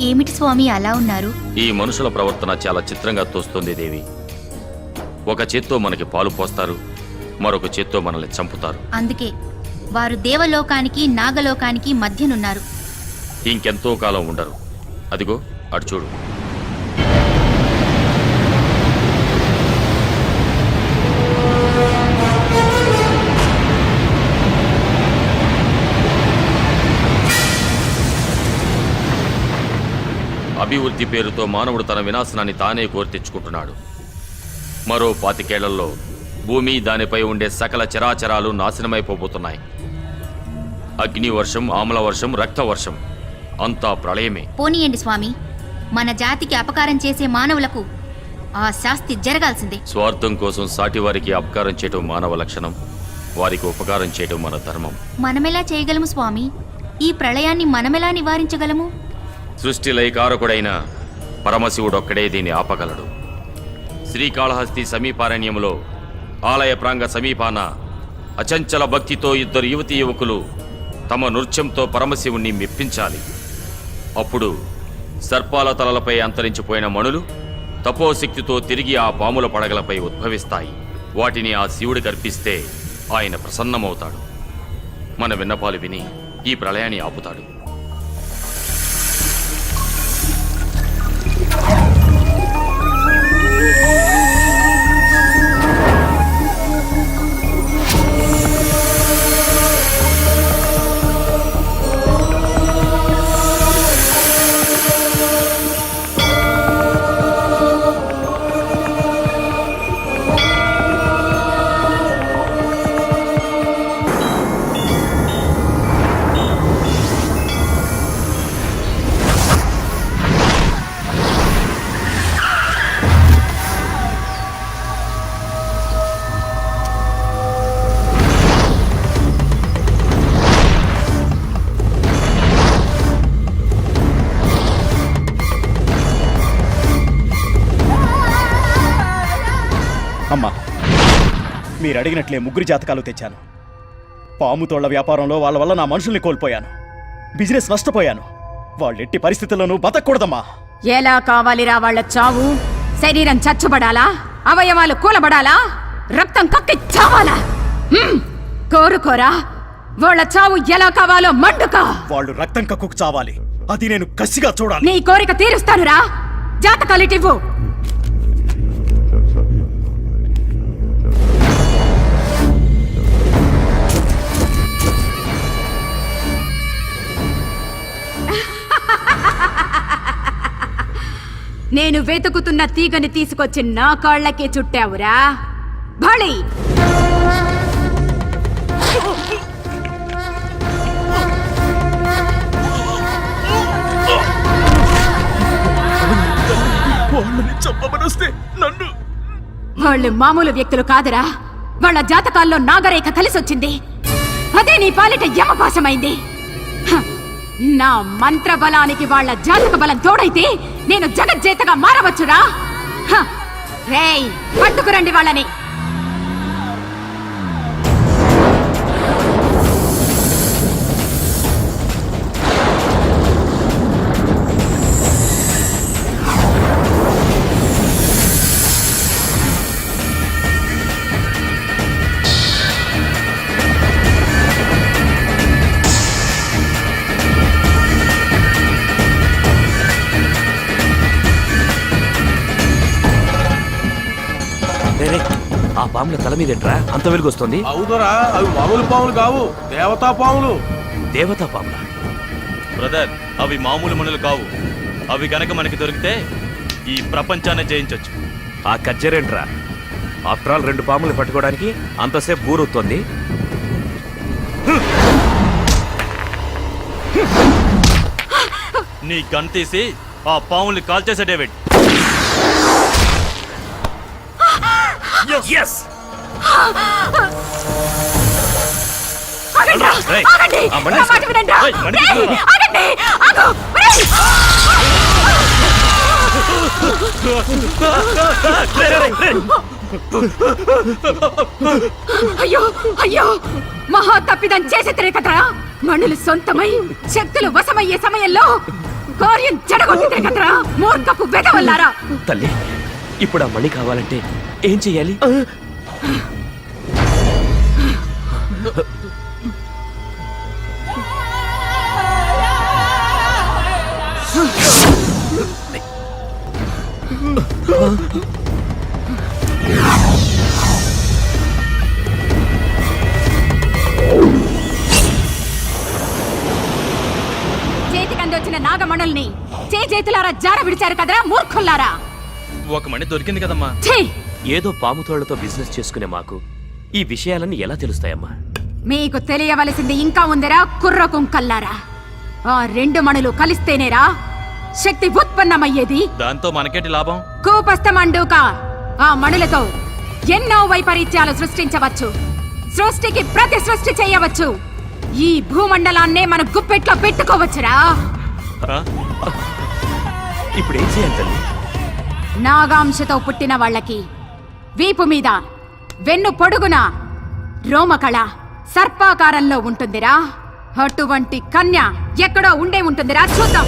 ఏమిటి స్వామి అలా ఉన్నారు? ఈ మనుషుల ప్రవర్తన చాలా చిత్రంగా తోస్తుంది దేవి. ఒక చేత్తో మనకి పాలు పోస్తారు మరొక చేత్తో మనల్ని చంపుతారు. అందుకే వారు దేవలోకానికి నాగలోకానికి మధ్యనున్నారు. ఇంకెంతో కాలం ఉండరు. అదిగో అటు చూడు. అభివృద్ధి పేరుతో మానవుడు తన వినాశనాన్ని తానే కోరి తెచ్చుకుంటున్నాడు మరో పాతికేళ్ళలో భూమి దానిపై ఉండే సకల చరాచరాలు నాశనమైపోబోతున్నాయి. అగ్ని వర్షం ఆమ్ల వర్షం రక్త వర్షం అంతా ప్రళయమే. పోనీయండి స్వామి మన జాతికి అపకారం చేసే మానవులకు ఆ శాస్తి జరగాల్సిందే. స్వార్థం కోసం సాటివారికి అపకారం చేయటం మానవ లక్షణం వారికి ఉపకారం చేయటం మన ధర్మం. మనమెలా చేయగలము స్వామి? ఈ ప్రళయాన్ని మనమెలా నివారించగలము? సృష్టి లైకారకుడైన పరమశివుడొక్కడే దీన్ని ఆపగలడు. శ్రీకాళహస్తి సమీపారణ్యంలో ఆలయ ప్రాంగ సమీపాన అచంచల భక్తితో ఇద్దరు యువతి యువకులు తమ నృత్యంతో పరమశివుణ్ణి మెప్పించాలి. అప్పుడు సర్పాల తలలపై అంతరించిపోయిన మణులు తపోశక్తితో తిరిగి ఆ పాముల పడగలపై ఉద్భవిస్తాయి. వాటిని ఆ శివుడు కర్పిస్తే ఆయన ప్రసన్నమవుతాడు. మన విన్నపాలు విని ఈ ప్రళయాన్ని ఆపుతాడు. మీరు అడిగినట్లే ముగ్గురి జాతకాలు తెచ్చాను. పాము తోళ్ళ వ్యాపారంలో వాళ్ళ వల్ల నా మనుషుల్ని కోల్పోయాను. బిజినెస్ నష్టపోయాను. వాళ్ళు ఎట్టి పరిస్థితుల్లోనూ బతకూడదమ్మా. ఎలా కావాలిరా వాళ్ళ చావు? శరీరం చచ్చుబడాలా? అవయవాలు కూలబడాలా? రక్తం కక్కి చావాలా? కోరుకోరా. వాళ్ళ చావు ఎలా కావాలో మండుకో. వాళ్ళు రక్తం కక్కుకు చావాలి. అది నేను కసిగా చూడాలి. నీ కోరిక తీరుస్తానురా. జాతకాలిటివ్వు నేను వెతుకుతున్న తీగని తీసుకొచ్చి నా కాళ్ళకే చుట్టావురా. నన్ను వాళ్ళు మామూలు వ్యక్తులు కాదురా. వాళ్ళ జాతకాల్లో నాగరేఖ కలిసొచ్చింది. అదే నీ పాలిట యమపాశమైంది! నా మంత్ర బలానికి వాళ్ళ జాతక బలం తోడైతే నేను జగజ్జేతగా మారవచ్చురా హ! రేయ్ పట్టుకురండి వాళ్ళని పాముల తల మీదేంట్రా అంత వెలుగు వస్తుంది అవుదరా అవి మామూలు పాములు కావు దేవతా పాములు. దేవతా పాముల? బ్రదర్ అవి మామూలు మనులు కావు. అవి గనక మనకి దొరికితే ఈ ప్రపంచాన్ని జయించొచ్చు. ఆ కజ్జరేంట్రా? ఆఫ్టర్ ఆల్ రెండు పాములు పట్టుకోవడానికి అంతసేపు బూరొత్తుంది. నీ గన్ తీసి ఆ పాముల్ని కాల్చేసే డేవిడ్ ఆగండ్రా! రేయ్, ఆగండి! ఆ బండి నా మాట వినండ్రా! రేయ్, బండి రేయ్, ఆగండి! ఆగు! రేయ్! అయ్యో అయ్యో! మహా తప్పిదం చేసేతరే కదరా మనులు సొంతమై శక్తులు వశమయ్యే సమయంలో కార్యం చెడగొట్టింది కదరా మూర్ఖపు వెదవల్లారా తల్లి ఇప్పుడు ఆ మణి కావాలంటే ఏం చెయ్యాలి? చేతికి అందొచ్చిన నాగమణుల్ని చే చేతులారా జార విడిచారు కదరా మూర్ఖుల్లారా? ఒక మణి దొరికింది కదమ్మా. ఛీ! ఏదో పాముతోళ్ళతో బిజినెస్ చేసుకునే మాకు ఈ విషయాలన్నీ ఎలా తెలుస్తాయమ్మా? మీకు తెలియవలసింది ఇంకా ఉందిరా కుర్ర కుంకల్లారా. ఆ రెండు మణులు కలిస్తేనేరా శక్తి ఉత్పన్నమయ్యేది. దాంతో మనకేటి లాభం? కూపస్థమండూక ఆ మణులతో ఎన్నో వైపరీత్యాలు సృష్టించవచ్చు. సృష్టికి ప్రతి సృష్టి చేయవచ్చు. ఈ భూమండలాన్నే మన గుప్పెట్లో పెట్టుకోవచ్చురా? ఇప్పుడు ఏం చేయాలి నాగాంశతో పుట్టిన వాళ్ళకి వీపు మీద వెన్ను పొడుగున రోమకళ సర్పాకారంలో ఉంటుందిరా. అటువంటి కన్య ఎక్కడో ఉండే ఉంటుందిరా. చూద్దాం.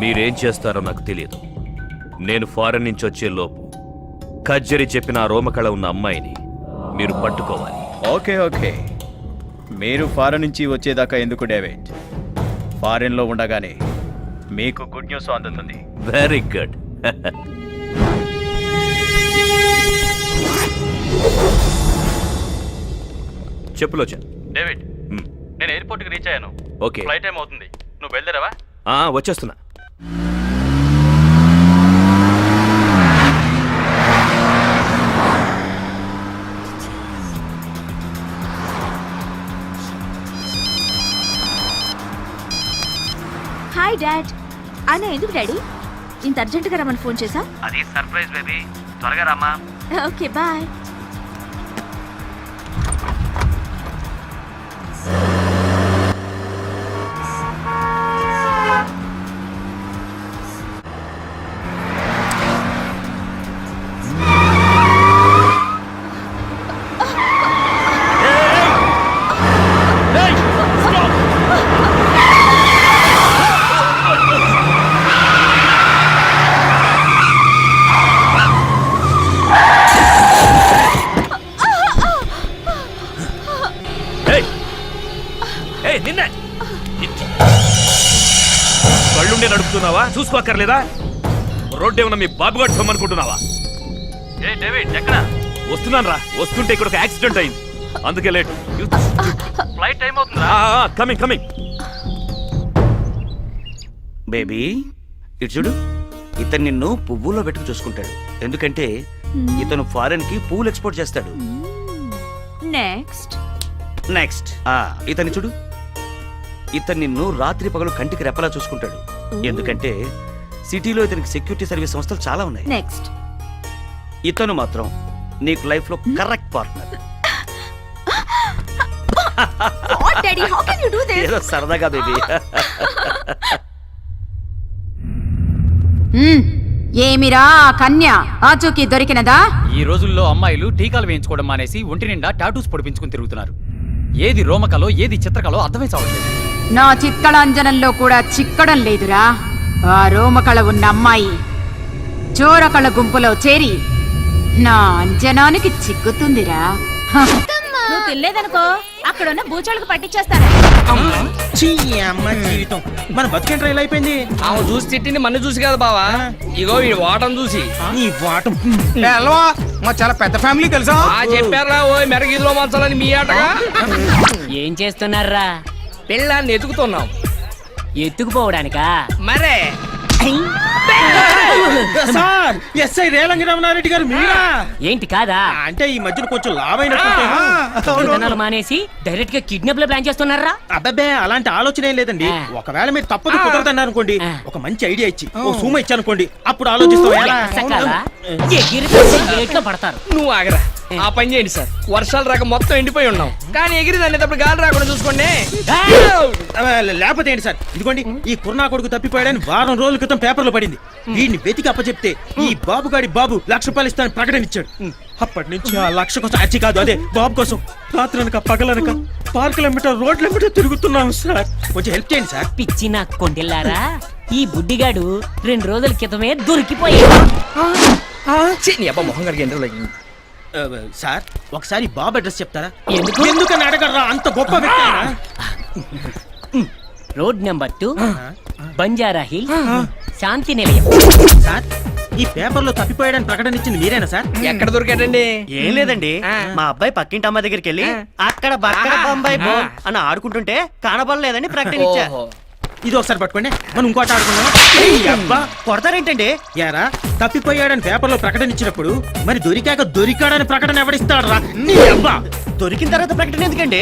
మీరేం చేస్తారో నాకు తెలియదు. నేను ఫారెన్ నుంచి వచ్చే లోపు కజ్జరి చెప్పిన ఆ రోమకళ ఉన్న అమ్మాయిని మీరు పట్టుకోవాలి. Okay okay. మీరు ఫారెన్ నుంచి వచ్చేదాకా ఎందుకు డేవిడ్ ఫారెన్లో ఉండగానే మీకు గుడ్ న్యూస్ అందుతుంది. వెరీ గుడ్ చెప్పులోచన్ డేవిడ్ నేను ఎయిర్పోర్ట్కి రీచ్ అయ్యాను. ఓకే ఫ్లైట్ టైం అవుతుంది. నువ్వు బయలుదేరావా? వచ్చేస్తున్నా. హాయ్ డాడ్ ఆయన ఎందుకు డాడీ ఇంత అర్జెంటుగా రమ్మని ఫోన్ చేసా అది సర్ప్రైజ్ బేబీ త్వరగా రామ్మా. ఓకే బాయ్ చూసుకోక్కర్లేదా రోడ్డు ఏమన్నా మీ ఏ డేవిడ్ ఎక్కడ? వస్తున్నాను రా వస్తుంటే ఇక్కడ ఒక యాక్సిడెంట్ అయింది. అందుకే లేట్. ఫ్లైట్ టైం అవుతుందా కమింగ్ కమింగ్. బేబీ ఇటు చూడు. ఇతను నిన్ను పువ్వుల్లో పెట్టుకు చూసుకుంటాడు. ఎందుకంటే ఇతను ఫారెన్కి పువ్వులు ఎక్స్పోర్ట్ చేస్తాడు. నెక్స్ట్. నెక్స్ట్. ఆ ఇతన్ని చూడు. ఇతను నిన్ను రాత్రి పగలు కంటికి రెప్పలా చూసుకుంటాడు. ఎందుకంటే సిటీలో ఇతనికి సెక్యూరిటీ సర్వీస్ సంస్థలు చాలా ఉన్నాయి. నెక్స్ట్. ఇతను మాత్రం నీకు లైఫ్లో correct partner. Daddy how can you do this ఏదో సరదాగా బేబీ ఏమిరా ఆ కన్య? ఆచూకీ దొరికినదా? ఈ రోజుల్లో అమ్మాయిలు టీకాలు వేయించుకోవడం మానేసి ఒంటి నిండా టాటూస్ పొడిపించుకుని తిరుగుతున్నారు. ఏది రోమకలో ఏది చిత్రకలో అర్థమై చావట్లేదు. నా చిత్కళాంజనంలో కూడా చిక్కడం లేదురా. ఆ రోమకళ ఉన్న అమ్మాయి చోరకళ గుంపులో చేరి నా అంజనానికి చిక్కుతుందిరా. నువ్వు తినలేదనుకో అక్కడ ఉన్న బూచోళ్ళకి పట్టించేస్తాను. అమ్మ జీవితం మన బతికేంట్రా ఇలా అయిపోయింది? ఆమె చూసి తిట్టింది మన చూసి కదా బావా. ఇగో ఈ వాటం చూసి. నీ వాటం. వెళ్ళవా మా చాలా పెద్ద ఫ్యామిలీ తెలుసా? ఆ చెప్పారా ఓ మంచాలని మీ ఆటగా. ఏం చేస్తున్నారా పిల్లాన్ని ఎతుకుతున్నాం ఎత్తుకుపోవడానికా? మరే. సార్ ఎస్ఐ రేలంగి రమణారెడ్డి గారు మీరా? ఏంటి కాదా? అంటే ఈ మధ్యన కొంచెం దొంగతనాలు మానేసి డైరెక్ట్గా కిడ్నాప్లో ప్లాన్ చేస్తున్నారా? అబ్బబ్బే అలాంటి ఆలోచన ఏం లేదండి. ఒకవేళ మీరు తప్పదు కుదరదన్నారు అనుకోండి. ఒక మంచి ఐడియా ఇచ్చి ఓ సూమ ఇచ్చానుకోండి అప్పుడు ఆలోచిస్తాం. పడతారు. నువ్వు ఆగరా. ఆ పని చేయండి సార్. వర్షాలు రాక మొత్తం ఎండిపోయి ఉన్నాం. కానీ ఎగిరి దాన్ని గాలి రాకుండా చూసుకోండి. లేకపోతే ఏంటి సార్? ఇదిగోండి ఈ కుర్నా కొడుకు తప్పిపోయాడని వారం రోజుల క్రితం పేపర్లో పడింది. వీడిని వెతికి అప్పచెప్తే ఈ బాబుగాడి బాబు లక్ష రూపాయలు ఇస్తానని ప్రకటన ఇచ్చాడు. అప్పటి నుంచి ఆ లక్ష కోసం అచ్చి కాదు అదే బాబు కోసం. రాత్రనక పగలనక పార్కులెంబట రోడ్లెంబట తిరుగుతున్నాం సార్. కొంచెం హెల్ప్ చేయండి సార్. పిచ్చి నా కొండెల్లారా? ఈ బుడ్డిగాడు రెండు రోజుల క్రితమే దొరికిపోయాడు. మొహం గారికి సార్ ఒకసారి బాబు అడ్రస్ చెప్తారా? ఎందుకు? ఎందుకని అడగరా అంత గొప్ప వ్యక్తి ఆయన? Road number two Banjara hill Shanti Nilayam sir ఈ పేపర్లో తప్పిపోయాడని ప్రకటన ఇచ్చింది మీరేనా సార్? ఎక్కడ దొరికాడండి? ఏం లేదండి. మా అబ్బాయి పక్కింటి అమ్మ దగ్గరికి వెళ్ళి అక్కడ బక్కడ బొంబాయి బో అని ఆడుకుంటుంటే కనబడలేదని ప్రకటన ఇచ్చా. ఇది ఒకసారి పట్టుకోండి. మనం ఇంకోట ఆడుకుందాం ఈ అబ్బా. కొడతారేంటండి? యారా తప్పిపోయాడని పేపర్లో ప్రకటన ఇచ్చినప్పుడు మరి దొరికాక దొరికాడని ప్రకటన ఎవడిస్తాడు రా నీ అబ్బా. దొరికిన తర్వాత ప్రకటన ఎందుకండి?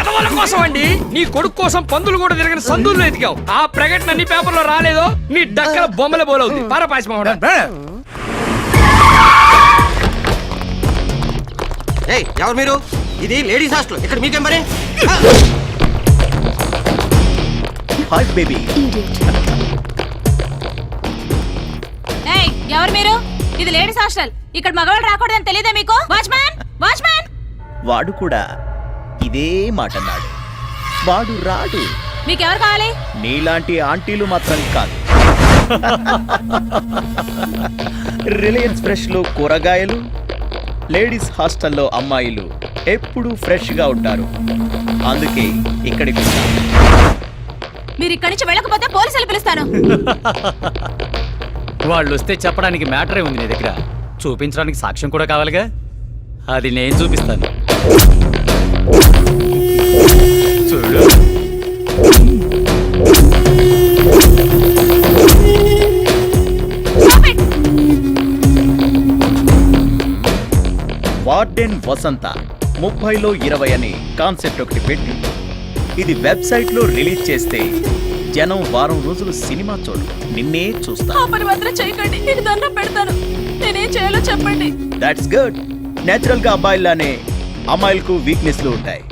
ఎదవల కోసం అండి. నీ కొడుకు కోసం పందులు కూడా తిరగని సందుల్లో ఎదిగావు ఆ ప్రకటన నీ పేపర్లో రాలేదో? నీ డక్కల బొమ్మల బోలవుతుంది పరపాసి ఎవరు మీరు? ఇది లేడీస్ హాస్టల్. ఇక్కడ మీకేం మరి హాయ్ బేబీ. ఏయ్ ఎవరు మీరు? ఇది లేడీస్ హాస్టల్. ఇక్కడ మగవాళ్ళు రాకూడదని తెలియదా మీకు? వాచ్మ్యాన్! వాచ్మ్యాన్! వాడు కూడా ఇదే మాట అన్నాడు. వాడు రాడు. మీకు ఎవరు కావాలి? నీలాంటి ఆంటీలు మాత్రం కాదు. రిలయన్స్ ఫ్రెష్లో కూరగాయలు లేడీస్ హాస్టల్లో అమ్మాయిలు ఎప్పుడూ ఫ్రెష్గా ఉంటారు. అందుకే ఇక్కడికి. మీరు ఇక్కడి నుంచి వెళ్ళకపోతే పోలీసులు పిలుస్తాను వాళ్ళు వస్తే చెప్పడానికి మ్యాటరే ఉంది నీ దగ్గర. చూపించడానికి సాక్ష్యం కూడా కావాలిగా? అది నేను చూపిస్తాను. చూడు. వార్డెన్ వసంత ముప్పైలో ఇరవై అని కాన్సెప్ట్ ఒకటి పెట్టి ఇది వెబ్సైట్లో రిలీజ్ చేస్తే జనం వారం రోజులు సినిమా చూడు నిన్నే చూస్తా. ఆ పని మాత్రం చేయకండి. నేను దండం పెడతాను. నేనేం చేయాలో చెప్పండి. దాట్స్ గుడ్ నేచురల్గా అబ్బాయిలానే అమ్మాయిలకు వీక్నెస్లు ఉంటాయి.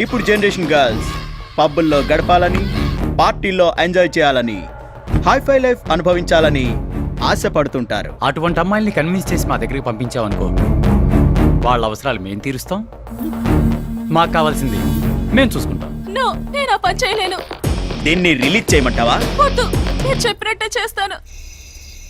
ఇప్పుడు జనరేషన్ గర్ల్స్ పబ్బుల్లో గడపాలని పార్టీల్లో ఎంజాయ్ చేయాలని హైఫై లైఫ్ అనుభవించాలని ఆశపడుతుంటారు. అటువంటి అమ్మాయిల్ని కన్విన్స్ చేసి మా దగ్గరికి పంపించావనుకో వాళ్ళ అవసరాలు మేము తీరుస్తాం. మాకు కావాల్సింది మేము చూసుకుంటాం. నో నేను ఆ పని చేయలేను. దీన్ని రిలీజ్ చేయమంటావా? వద్దు మీరు చెప్పినట్టే చేస్తాను.